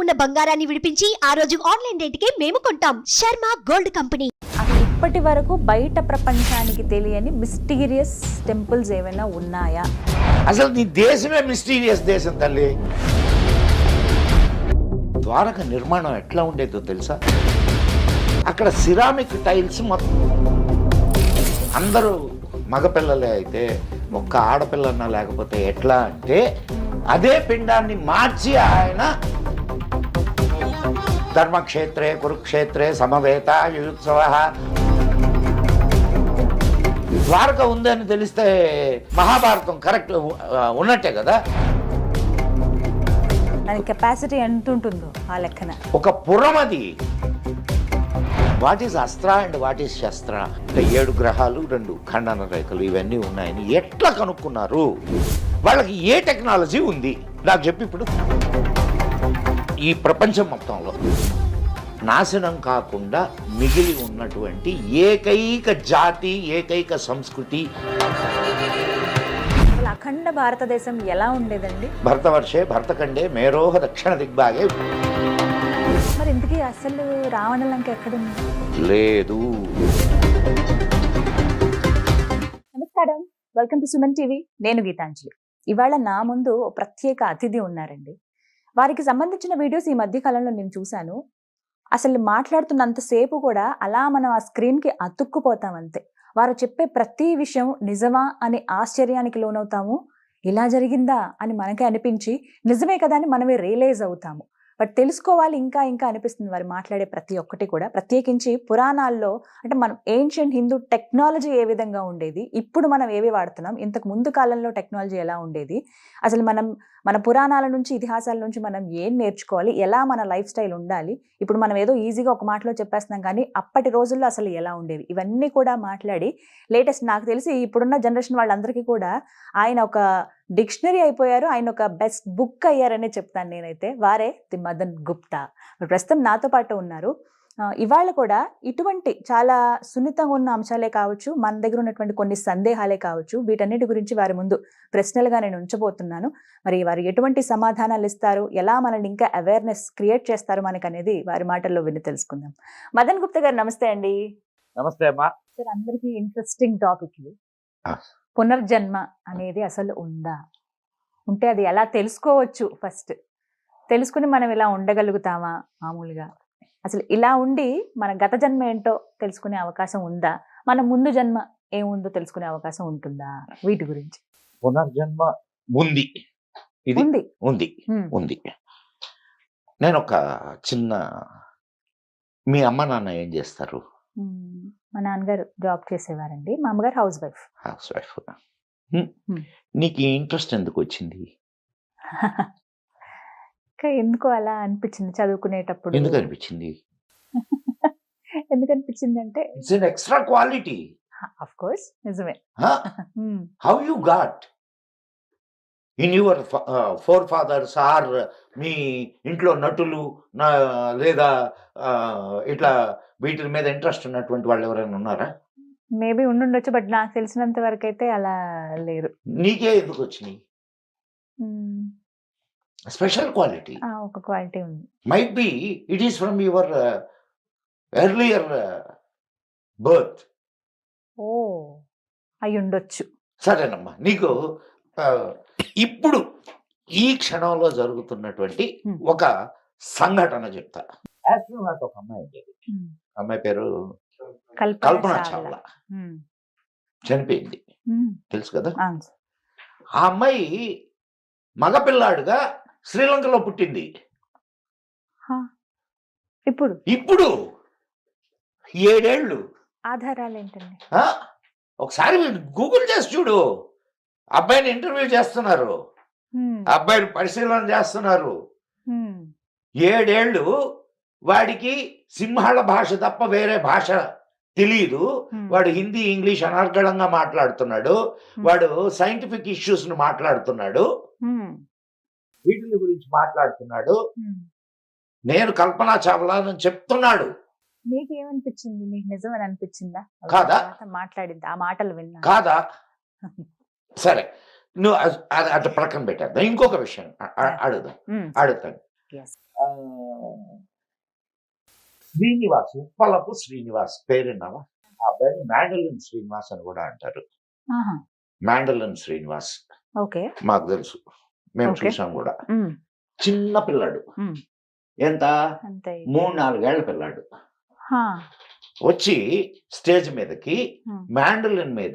ఉన్న బంగారాన్ని విడిపించి ఆ రోజు ఆన్లైన్ రేటుకే మేము కొంటాం. Sharma gold company. అసలు ఇప్పటి వరకు బయట ప్రపంచానికి తెలియని మిస్టీరియస్ టెంపుల్స్ ఏమైనా ఉన్నాయా? అసలు నీ దేశమే మిస్టీరియస్ దేశం తల్లి. ద్వారక నిర్మాణం ఎట్లా ఉండేదో తెలుసా? అక్కడ సిరామిక్ టైల్స్ మొత్తం అందరూ మగపిల్లలే అయితే ఒక్క ఆడపిల్లన్నా లేకపోతే ఎట్లా అంటే అదే పిండాన్ని మార్చి ఆయన ధర్మక్షేత్రే కురుక్షేత్రే సమవేత యుత్సవ ద్వారక ఉందని తెలిస్తే మహాభారతం కరెక్ట్ ఉన్నట్టే కదా? దాని కెపాసిటీ ఎంత ఉంటుందో ఆ లెక్కన. ఒక పురం అది. What is astra and what is shastra? ఇంకా ఏడు గ్రహాలు రెండు ఖండన రేఖలు ఇవన్నీ ఉన్నాయని ఎట్లా కనుక్కున్నారు? వాళ్ళకి ఏ టెక్నాలజీ ఉంది? నాకు చెప్పి ఇప్పుడు ఈ ప్రపంచం మొత్తంలో. నాశనం కాకుండా మిగిలి ఉన్నటువంటి ఏకైక జాతి ఏకైక సంస్కృతి. అఖండ భారతదేశం ఎలా ఉండేదండి? భరతవర్షే భరతఖండే మేరోహ దక్షిణ దిగ్భాగే. మరి ఇంతకీ అసలు రావణ లంక ఎక్కడుంది? లేదు. నమస్కారం. Welcome to Suman TV. నేను గీతాంజలి. ఇవాళ నా ముందు ప్రత్యేక అతిథి ఉన్నారండి. వారికి సంబంధించిన వీడియోస్ ఈ మధ్య కాలంలో నేను చూశాను. అసలు మాట్లాడుతున్నంతసేపు కూడా అలా మనం ఆ స్క్రీన్కి అతుక్కుపోతాం అంతే. వారు చెప్పే ప్రతి విషయం నిజమా అనే ఆశ్చర్యానికి లోనవుతాము. ఇలా జరిగిందా అని మనకే అనిపించి నిజమే కదా అని మనమే రియలైజ్ అవుతాము. బట్ తెలుసుకోవాలి ఇంకా ఇంకా అనిపిస్తుంది వారు మాట్లాడే ప్రతి ఒక్కటి కూడా. ప్రత్యేకించి పురాణాల్లో అంటే మనం ఏన్షియంట్ హిందూ టెక్నాలజీ ఏ విధంగా ఉండేది? ఇప్పుడు మనం ఏవి వాడుతున్నాం? ఇంతకు ముందు కాలంలో టెక్నాలజీ ఎలా ఉండేది? అసలు మనం మన పురాణాల నుంచి ఇతిహాసాల నుంచి మనం ఏం నేర్చుకోవాలి? ఎలా మన లైఫ్ స్టైల్ ఉండాలి? ఇప్పుడు మనం ఏదో ఈజీగా ఒక మాటలో చెప్పేస్తున్నాం కానీ అప్పటి రోజుల్లో అసలు ఎలా ఉండేవి? ఇవన్నీ కూడా మాట్లాడి లేటెస్ట్ నాకు తెలిసి ఇప్పుడున్న జనరేషన్ వాళ్ళందరికీ కూడా ఆయన ఒక డిక్షనరీ అయిపోయారు. ఆయన ఒక బెస్ట్ బుక్ అయ్యారనే చెప్తాను నేనైతే. వారే ది మదన్ గుప్తా. ప్రస్తుతం నాతో పాటు ఉన్నారు. ఇవాళ కూడా ఇటువంటి చాలా సున్నితంగా ఉన్న అంశాలే కావచ్చు మన దగ్గర ఉన్నటువంటి కొన్ని సందేహాలే కావచ్చు వీటన్నిటి గురించి వారి ముందు ప్రశ్నలుగా నేను ఉంచబోతున్నాను. మరి వారు ఎటువంటి సమాధానాలు ఇస్తారు ఎలా మనల్ని ఇంకా అవేర్నెస్ క్రియేట్ చేస్తారు మనకు అనేది వారి మాటల్లో విని తెలుసుకుందాం. మదన్ గుప్తా గారు నమస్తే అండి. నమస్తే అమ్మా. సార్ అందరికీ ఇంట్రెస్టింగ్ టాపిక్ ఇది. పునర్జన్మ అనేది అసలు ఉందా? ఉంటే అది ఎలా తెలుసుకోవచ్చు ఫస్ట్ తెలుసుకుని మనం ఇలా ఉండగలుగుతామా? మామూలుగా. అసలు ఇలా ఉండి మన గత జన్మ ఏంటో తెలుసుకునే అవకాశం ఉందా? మన ముందు జన్మ ఏముందో తెలుసుకునే అవకాశం ఉంటుందా? వీటి గురించి. పునర్జన్మ ఉంది. ఇది ఉంది. ఉంది. ఉంది. నేను ఒక చిన్న మీ అమ్మ నాన్న ఏం చేస్తారు. మా నాన్నగారు జాబ్ చేసేవారండి. మా అమ్మగారు హౌస్ వైఫ్. House wife. నీకు ఇంట్రెస్ట్ ఎందుకు వచ్చింది? ఎందుకో అలా అనిపించింది చదువుకునేటప్పుడు. ఎందుకు అనిపించింది? ఎందుకు అనిపించింది అంటే it's an extra quality of course నిజమే. How? You got in your forefathers or మీ ఇంట్లో నటులు లేదా ఇట్లా వీటి మీద ఇంట్రెస్ట్ ఉన్నటువంటి వాళ్ళు ఎవరైనా ఉన్నారా? మేబీ ఉండుండొచ్చు బట్ నాకు తెలిసినంత వరకు అయితే అలా లేరు నీకే ఎందుకు వచ్చినాయి. Special quality. ఒక క్వాలిటీ ఉంది. It is from your uh, earlier uh, birth. ఓ! అయి ఉండొచ్చు. సరేనమ్మా. నీకు ఇప్పుడు ఈ క్షణంలో జరుగుతున్నటువంటి. ఒక సంఘటన చెప్తా. యాక్చువల్ నాకు ఒక అమ్మాయి ఉండేది మ్మ్. అమ్మాయి పేరు కల్పన చావ్లా. చనిపోయింది. తెలుసు కదా. ఆ అమ్మాయి మగపిల్లాడుగా శ్రీలంకలో పుట్టింది. ఇప్పుడు ఇప్పుడు ఏడేళ్ళు ఆధారాలు ఏంటండి? ఒకసారి గూగుల్ చేసి చూడు అబ్బాయిని ఇంటర్వ్యూ చేస్తున్నారు. అబ్బాయిని పరిశీలన చేస్తున్నారు. ఏడేళ్ళు వాడికి సింహాల భాష తప్ప వేరే భాష తెలియదు. వాడు హిందీ ఇంగ్లీష్ అనర్గళంగా మాట్లాడుతున్నాడు. వాడు సైంటిఫిక్ ఇష్యూస్ను మాట్లాడుతున్నాడు. వీటిని గురించి మాట్లాడుతున్నాడు. నేను కల్పనా చావ్లా అని చెప్తున్నాడు. మీకు ఏమనిపించింది మీకు నిజమని అనిపించిందా? కాదా? మాట్లాడింది. ఆ మాటలు విన్నా కాదా? సరే. నువ్వు అటు ప్రక్కన పెట్టేద్దాం. ఇంకొక విషయం అడుగుదాం. అడుగుతాను. శ్రీనివాస్ ఉప్పలపు శ్రీనివాస్ పేరున్నావా? ఆ అబ్బాయిని మ్యాండలిన్ శ్రీనివాస్ అని కూడా అంటారు. మ్యాండలిన్ శ్రీనివాస్. ఓకే. మాకు తెలుసు. మేము. చూసాం కూడా. చిన్న పిల్లాడు. ఎంత? మూడు నాలుగేళ్ళ పిల్లాడు. వచ్చి స్టేజ్ మీదకి. మ్యాండలిన్ మీద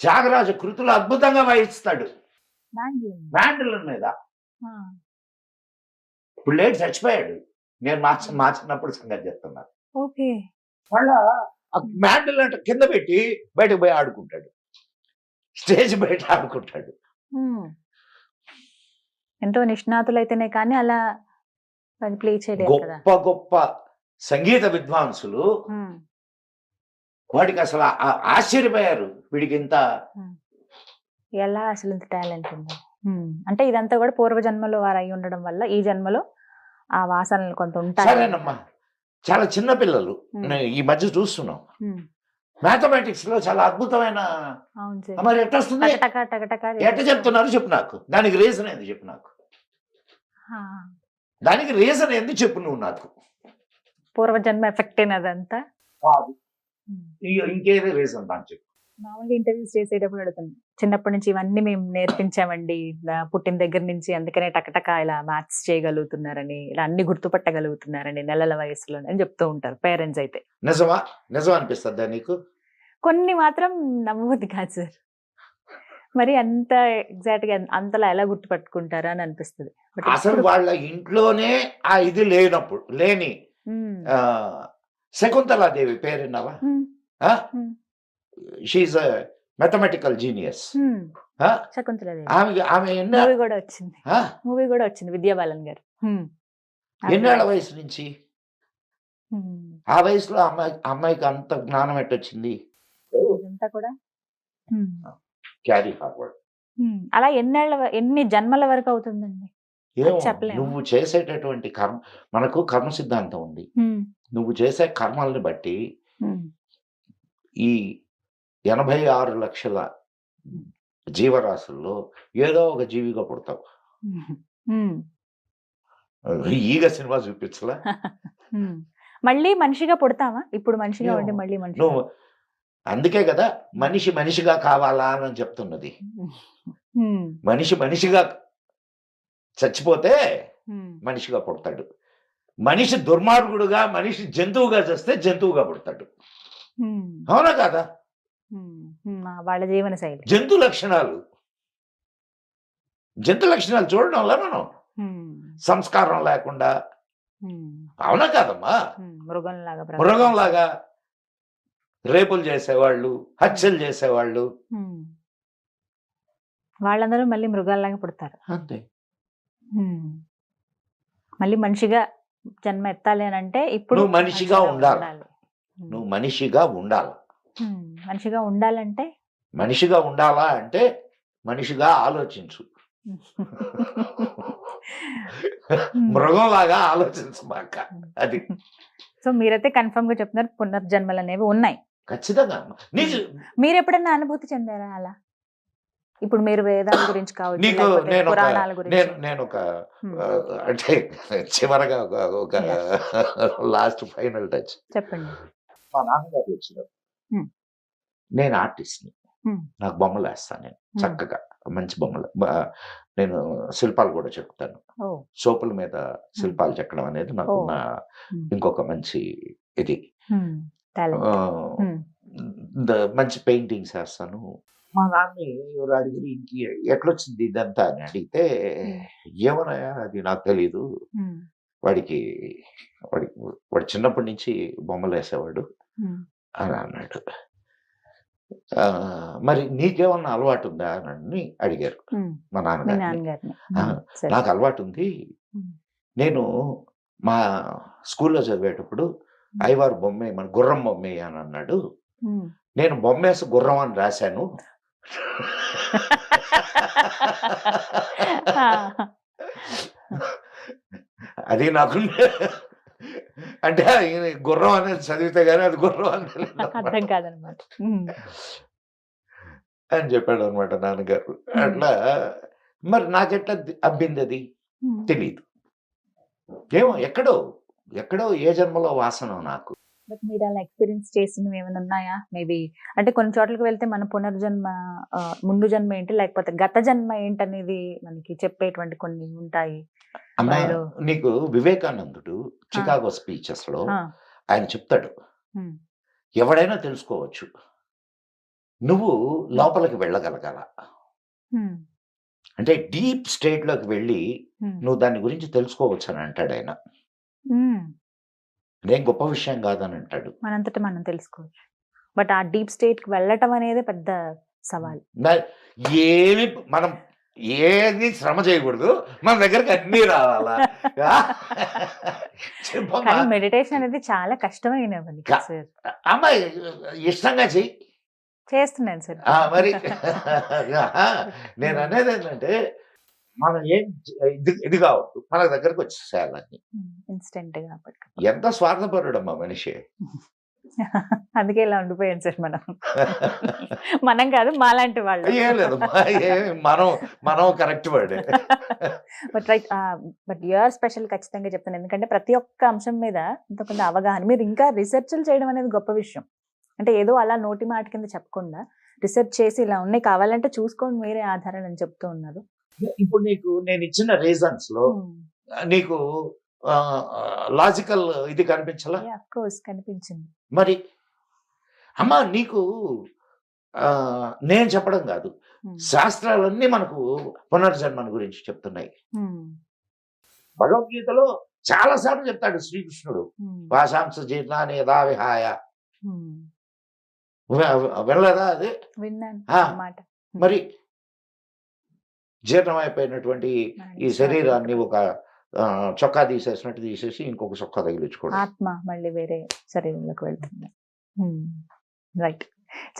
త్యాగరాజ కృతులు అద్భుతంగా వాయిస్తాడు. మ్యాండలిన్? మీద. ఇప్పుడు లేట్ చచ్చిపోయాడు. నేను మా మా చిన్నప్పుడు సంగతి చెప్తున్నా. ఓకే. మళ్ళా మ్యాండల్ అంటే కింద పెట్టి బయటకు పోయి ఆడుకుంటాడు. స్టేజ్ బయట ఆడుకుంటాడు. ఎంతో నిష్ణాతులైతేనే కానీ అలా ప్లే చేయలేదు కదా. గొప్ప గొప్ప సంగీత విద్వాంసులు వాడికి అసలు ఆశ్చర్యపోయారు. వీడికి ఇంత ఎలా అసలు ఇంత టాలెంట్ ఉంది? అంటే ఇదంతా కూడా పూర్వ జన్మలో వారు అయి ఉండడం వల్ల ఈ జన్మలో ఆ వాసనలు కొంత ఉంటాయి? సరేనమ్మా. చాలా చిన్న పిల్లలు. ఈ మధ్య చూస్తున్నాం. మ్యాథమెటిక్స్లో చాలా అద్భుతమైన మరి ఎట్ట వస్తుంది? ఎట్ట చెప్తున్నారు చెప్పు నాకు. దానికి రీజన్ ఏంది చెప్పు నాకు. దానికి రీజన్ ఏంది చెప్పు నువ్వు నాకు. పూర్వ జన్మ ఎఫెక్ట్ అదంతా కాదు. ఇంకేది రీజన్ దాని చెప్పు. మామూలుగా ఇంటర్వ్యూస్ చేసేటప్పుడు అడుగుతాను చిన్నప్పటి నుంచి ఇవన్నీ మేము నేర్పించామండి. పుట్టిన దగ్గర నుంచి అందుకనే టకటక ఇలా మ్యాథ్స్ చేయగలుగుతున్నారని ఇలా అన్ని గుర్తుపట్టగలుగుతున్నారని నెలల వయసులో అని చెప్తూ ఉంటారు పేరెంట్స్ అయితే. నిజమా? నిజం అనిపిస్తుందా నీకు? కొన్ని మాత్రం నమ్మవద్దు కాదు సార్. మరి అంత ఎగ్జాక్ట్గా అంతలా ఎలా గుర్తుపట్టుకుంటారా అని అనిపిస్తుంది. అసలు వాళ్ళ ఇంట్లోనే ఆ ఇది లేనప్పుడు లేని శకుంతలాదేవి పేరున్నావా? Um, um, she mathematical genius ఆమె ఆమె మూవీ కూడా వచ్చింది? మూవీ కూడా వచ్చింది విద్యాబాలన్ గారు. ఉమ్. ఎన్నేళ్ళ వయసు నుంచి? ఉమ్. ఆ వయసులో అమ్మాయి అమ్మాయికి అంత జ్ఞానం ఎట్టొచ్చింది? ఇదంతా కూడా. ఉమ్. క్యారీ ఫార్వర్డ్ ఉమ్, అలా ఎన్నేళ్ళ ఎన్ని జన్మల వరకు అవుతుందండి. నువ్వు చేసేటటువంటి కర్మ మనకు కర్మ సిద్ధాంతం ఉంది. నువ్వు చేసే కర్మల్ని బట్టి ఈ ఎనభై ఆరు లక్షల జీవరాశుల్లో ఏదో ఒక జీవిగా పుడతావు. ఈగ సినిమా చూపించలా. మళ్ళీ మనిషిగా పుడతామా ఇప్పుడు మనిషిగా ఉండి. మళ్ళీ మనిషి నువ్వు అందుకే కదా మనిషి మనిషిగా కావాలా అని చెప్తున్నది. మనిషి మనిషిగా చచ్చిపోతే మనిషిగా పుడతాడు. మనిషి దుర్మార్గుడుగా మనిషి జంతువుగా చేస్తే జంతువుగా పుడతాడు. అవునా కదా? వాళ్ళ జీవన శైలి. జంతు లక్షణాలు. జంతు లక్షణాలు చూడడం వల్ల మనం సంస్కారం లేకుండా అవునా కాదమ్మా? మృగంలాగా. మృగంలాగా రేపులు చేసేవాళ్ళు హత్యలు చేసేవాళ్ళు. వాళ్ళందరూ మళ్ళీ మృగాల్లాగా పుడతారు. అంతే. మళ్ళీ మనిషిగా జన్మ ఎత్తాలి అని అంటే ఇప్పుడు మనిషిగా ఉండాలి. నువ్వు మనిషిగా ఉండాలి. మనిషిగా ఉండాలంటే? మనిషిగా ఉండాలా అంటే మనిషిగా ఆలోచించు. మృగంలాగా ఆలోచించమాక అది. సో మీరైతే కన్ఫర్మ్గా చెప్తున్నారు పునర్జన్మలు అనేవి ఉన్నాయి. ఖచ్చితంగా. మీరు ఎప్పుడైనా అనుభూతి చెందారా అలా? ఇప్పుడు మీరు వేదాల గురించి కావచ్చు నేను ఒక- పురాణాల గురించి. నేను నేను ఒక అంటే చివరగా ఒక ఒక లాస్ట్ ఫైనల్ టచ్. చెప్పండి. మా నాన్నగారు వచ్చినారు. నేను ఆర్టిస్ట్ని. నాకు బొమ్మలు వేస్తాను నేను. చక్కగా మంచి బొమ్మలు. నేను శిల్పాలు కూడా చెక్కుతాను. సోపుల మీద శిల్పాలు చెక్కడం అనేది నాకు. నా. ఇంకొక మంచి ఇది. మంచి పెయింటింగ్స్ వేస్తాను. మా నాన్న ఎవరు అడిగి ఇంక ఎట్లొచ్చింది ఇదంతా అని అడిగితే ఏమన్నాయా అది నాకు తెలీదు. వాడికి వాడికి వాడు చిన్నప్పటి నుంచి బొమ్మలు వేసేవాడు. అని అన్నాడు. మరి నీకేమన్నా అలవాటు ఉందా అని అడిగారు. మా నాన్నగారు. నాకు అలవాటు ఉంది. నేను మా స్కూల్లో చదివేటప్పుడు ఐవారు బొమ్మే మన గుర్రం బొమ్మే అని అన్నాడు. నేను బొమ్మేసి గుర్రం అని రాశాను. అది నాకు అంటే గుర్రం అనేది చదివితే గానీ అది గుర్రం అర్థం. కాదనమాట. అని చెప్పాడు అనమాట నాన్నగారు అట్లా మరి నాకెట్లా అబ్బింది అది. తెలియదు ఏమో ఎక్కడో ఎక్కడో ఏ జన్మలో వాసన నాకు బట్ మీరు అలా ఎక్స్పీరియన్స్ చేసినవి ఏమైనా ఉన్నాయా? మేబీ అంటే కొన్ని చోట్లకి వెళ్తే మన పునర్జన్మ ముందు జన్మ ఏంటి? లేకపోతే గత జన్మ ఏంటనేది మనకి చెప్పేటువంటి కొన్ని ఉంటాయి. నీకు వివేకానందుడు చికాగో స్పీచెస్లో ఆయన చెప్తాడు. ఎవడైనా తెలుసుకోవచ్చు. నువ్వు లోపలికి వెళ్ళగలగాల. అంటే డీప్ స్టేట్లోకి వెళ్ళి నువ్వు దాని గురించి తెలుసుకోవచ్చు అని అంటాడు ఆయన. నేను గొప్ప విషయం కాదని అంటాడు మనంతట మనం తెలుసుకోవచ్చు. బట్ ఆ డీప్ స్టేట్కి వెళ్ళటం అనేది పెద్ద సవాల్. ఏమి మనం ఏది శ్రమ చేయకూడదు. మన దగ్గరికి అన్ని రావాలా? కానీ మెడిటేషన్ అనేది చాలా కష్టమైన పని సార్. అమ్మాయి ఇష్టంగా చెయ్యి చేస్తున్నాను సార్. మరి. నేను అనేది ఏంటంటే మనం ఏం ఇది ఇది కావద్దు. మన దగ్గరకు వచ్చేసేయాలని ఇన్స్టెంట్గా అప్పటికి ఎంత స్వార్థపరుడమ్మా మనిషి? అందుకే ఇలా ఉండిపోయాను సార్ మనం. మనం కాదు మాలాంటి వాళ్ళు. ఏం లేదు మనం మనం correct word. But right but you are special ఖచ్చితంగా చెప్తాను. ఎందుకంటే ప్రతి ఒక్క అంశం మీద ఇంత కొంత అవగాహన మీరు ఇంకా రీసెర్చ్లు చేయడం అనేది గొప్ప విషయం. అంటే ఏదో అలా నోటి మాట కింద చెప్పకుండా రీసెర్చ్ చేసి ఇలా ఉన్నాయి కావాలంటే చూసుకోండి మీరే ఆధారాలు అని చెప్తూ ఉన్నారు. ఇప్పుడు నీకు నేను ఇచ్చిన రీజన్స్లో Hmm. నీకు లాజికల్ ఇది కనిపించలా కనిపించింది మరి అమ్మా నీకు నేను చెప్పడం కాదు Hmm. శాస్త్రాలన్నీ మనకు పునర్జన్మను గురించి చెప్తున్నాయి Hmm. భగవద్గీతలో చాలా సార్లు చెప్తాడు శ్రీకృష్ణుడు. వాసాంస జీర్ణాన్ని యథా విహాయ. వి- వినలేదా అది మరి జీర్ణమైపోయినటువంటి ఈ శరీరాన్ని ఒక చొక్కా తీసేసినట్టు తీసేసి ఇంకొక చొక్కా తగిలించుకోవడం. ఆత్మ మళ్ళీ వేరే శరీరంలోకి వెళ్తుంది. రైట్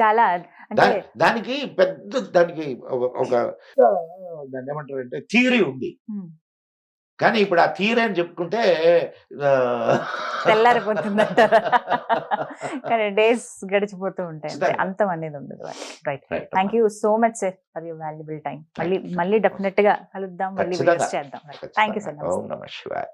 చాలా అంటే దా- దానికి పెద్ద దానికి ఒక- దాన్ని ఏమంటారంటే థియరీ ఉంది. Hmm. కానీ ఇప్పుడు ఆ థియరీ అని చెప్పుకుంటే తెల్లారిపోతుంది డేస్ గడిచిపోతూ ఉంటాయి. అంతే. అనేది ఉండదు. Right. Thank you so much sir for your valuable time మళ్ళీ మళ్ళీ డెఫినెట్గా కలుద్దాం మళ్ళీ చేద్దాం. థ్యాంక్ యూ సార్ ఓం నమ శివాయ.